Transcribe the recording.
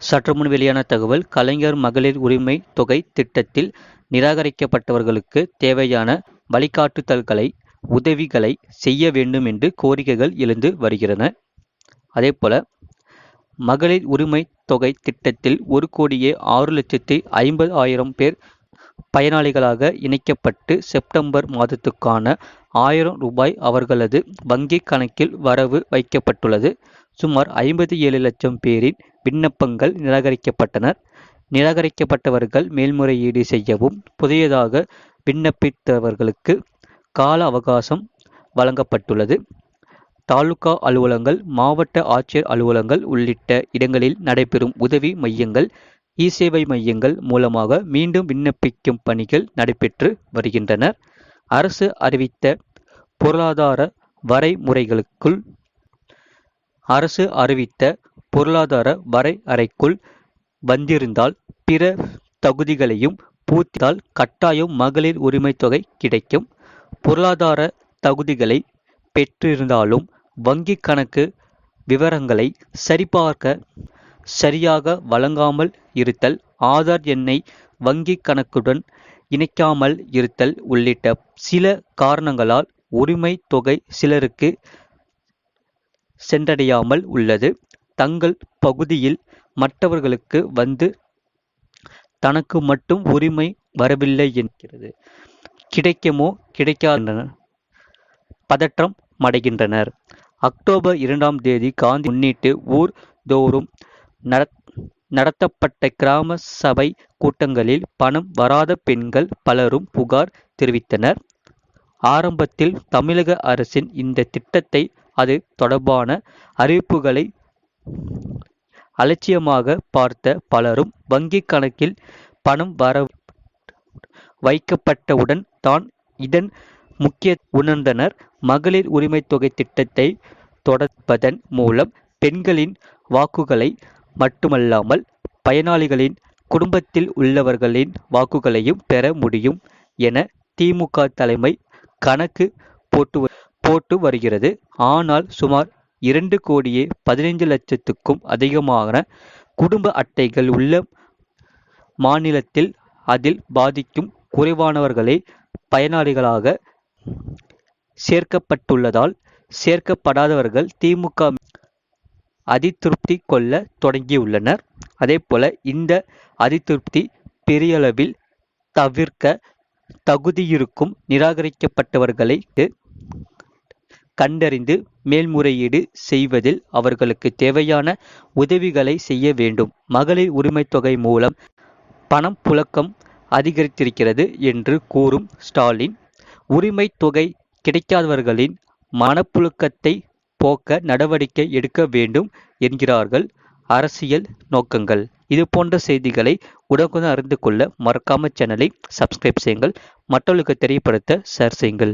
சற்று முன் வெளியான தகவல் கலைஞர் மகளிர் உரிமை தொகை திட்டத்தில் நிராகரிக்கப்பட்டவர்களுக்கு தேவையான வழிகாட்டுதல்களை உதவிகளை செய்ய வேண்டும் என்று கோரிக்கைகள் எழுந்து வருகின்றன. அதேபோல மகளிர் உரிமை தொகை திட்டத்தில் ஒரு கோடியே ஆறு லட்சத்தி ஐம்பது ஆயிரம் பேர் பயனாளிகளாக இணைக்கப்பட்டு செப்டம்பர் மாதத்துக்கான ஆயிரம் ரூபாய் அவர்களது வங்கி கணக்கில் வரவு வைக்கப்பட்டுள்ளது. சுமார் ஐம்பத்தி ஏழு லட்சம் பேரின் விண்ணப்பங்கள் நிராகரிக்கப்பட்டனர். நிராகரிக்கப்பட்டவர்கள் மேல்முறையீடு செய்யவும் புதியதாக விண்ணப்பித்தவர்களுக்கு கால அவகாசம் வழங்கப்பட்டுள்ளது. தாலுகா அலுவலங்கள் மாவட்ட ஆட்சியர் அலுவலங்கள் உள்ளிட்ட இடங்களில் நடைபெறும் உதவி மையங்கள் இ சேவை மையங்கள் மூலமாக மீண்டும் விண்ணப்பிக்கும் பணிகள் நடைபெற்று வருகின்றனர். அரசு அறிவித்த பொருளாதார வரைமுறைகளுக்குள் அரசு அறிவித்த பொருளாதார வரையறைக்குள் வந்திருந்தால் பிற தகுதிகளையும் பூர்த்தித்தால் கட்டாயம் மகளிர் உரிமை தொகை கிடைக்கும். பொருளாதார தகுதிகளை பெற்றிருந்தாலும் வங்கி கணக்கு விவரங்களை சரிபார்க்க சரியாக வழங்காமல் இருத்தல் ஆதார் எண்ணை வங்கி கணக்குடன் இணைக்காமல் இருத்தல் உள்ளிட்ட சில காரணங்களால் உரிமை தொகை சிலருக்கு சென்றடையாமல் உள்ளது. தங்கள் பகுதியில் மற்றவர்களுக்கு வந்து தனக்கு மட்டும் உரிமை வரவில்லை என்கிறது. கிடைக்குமோ கிடைக்காதனர் பதற்றம் அடைகின்றனர். அக்டோபர் இரண்டாம் தேதி காந்தி முன்னிட்டு ஊர் தோறும் நடத்தப்பட்ட கிராம சபை கூட்டங்களில் பணம் வராத பெண்கள் பலரும் புகார் தெரிவித்தனர். ஆரம்பத்தில் தமிழக அரசின் இந்த திட்டத்தை அது தொடர்பான அறிவிப்புகளை அலட்சியமாக பார்த்த பலரும் வங்கி கணக்கில் பணம் வர வைக்கப்பட்டவுடன் தான் இதன் முக்கிய உணர்ந்தனர். மகளிர் உரிமை தொகை திட்டத்தை தொடர்பதன் மூலம் பெண்களின் வாக்குகளை மட்டுமல்லாமல் பயனாளிகளின் குடும்பத்தில் உள்ளவர்களின் வாக்குகளையும் பெற முடியும் என திமுக தலைமை கணக்கு போட்டு போட்டு வருகிறது. ஆனால் சுமார் இரண்டு கோடியே பதினைந்து லட்சத்துக்கும் அதிகமான குடும்ப அட்டைகள் உள்ள மாநிலத்தில் அதில் பாதிக்கும் குறைவானவர்களே பயனாளிகளாக சேர்க்கப்பட்டுள்ளதால் சேர்க்கப்படாதவர்கள் திமுக அதிருப்தி கொள்ள தொடங்கியுள்ளனர். அதேபோல இந்த அதிருப்தி பெரியளவில் தவிர்க்க தகுதியிருக்கும் நிராகரிக்கப்பட்டவர்களை கண்டறிந்து மேல்முறையீடு செய்வதில் அவர்களுக்கு தேவையான உதவிகளை செய்ய வேண்டும். மகளிர் உரிமை தொகை மூலம் பணம் புழக்கம் அதிகரித்திருக்கிறது என்று கூறும் ஸ்டாலின் உரிமை தொகை கிடைக்காதவர்களின் மனப்புழுக்கத்தை போக்க நடவடிக்கை எடுக்க வேண்டும் என்கிறார்கள் அரசியல் நோக்கங்கள். இது போன்ற செய்திகளை உடனுக்குடன் அறிந்து கொள்ள மறக்காம சேனலை சப்ஸ்கிரைப் செய்யுங்கள். மற்றவர்களுக்கு தெரியப்படுத்த ஷேர் செய்யுங்கள்.